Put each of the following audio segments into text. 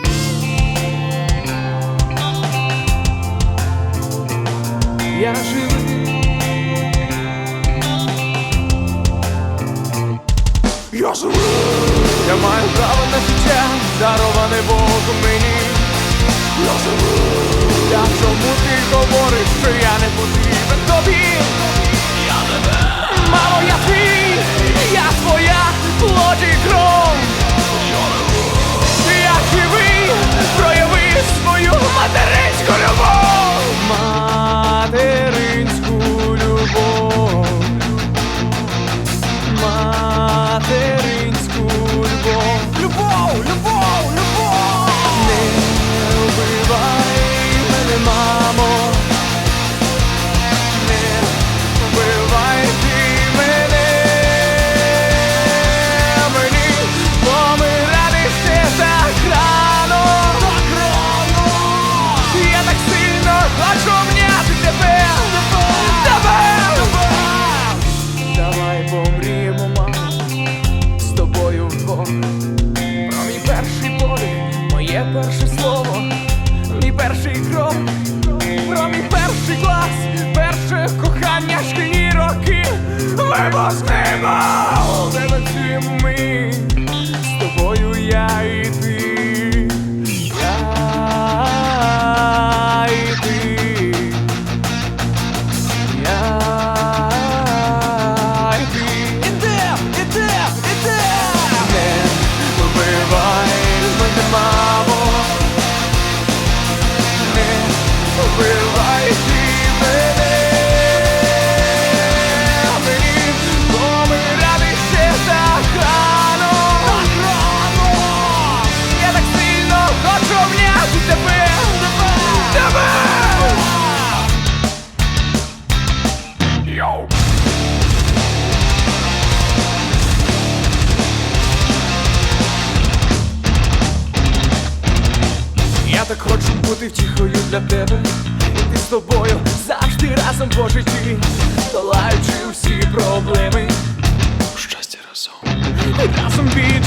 Я живий. Я живий. Я маю право на життя, дароване Богом мені. Я живий. Я чому ти говориш, що я не потрібен моє перше слово, мій перший крок, про мій перший клас, перше кохання, шкільні роки, випускнимо тебе де ми, бути втіхою для тебе, і ти з тобою завжди разом по житті, долаючи усі проблеми. Щастя разом. Разом біді,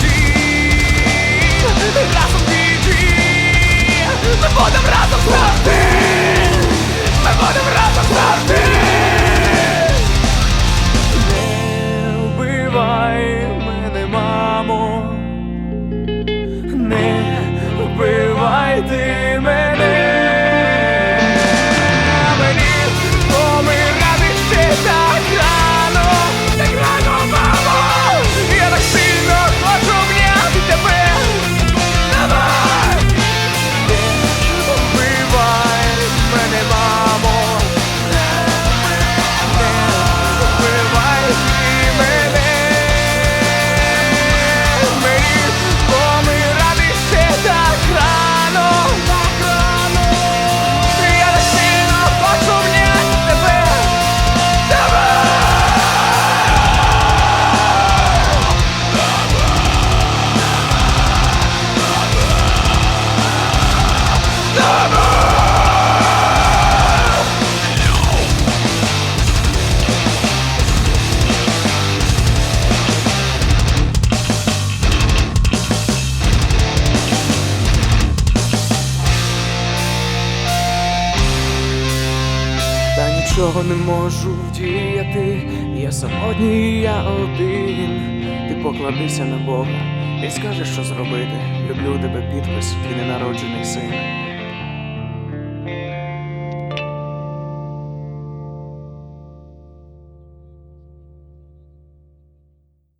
Та нічого не можу вдіяти, я самотній, я один. Ти покладися на Бога і скажеш, що зробити. Люблю тебе підпис, твій ненароджений син.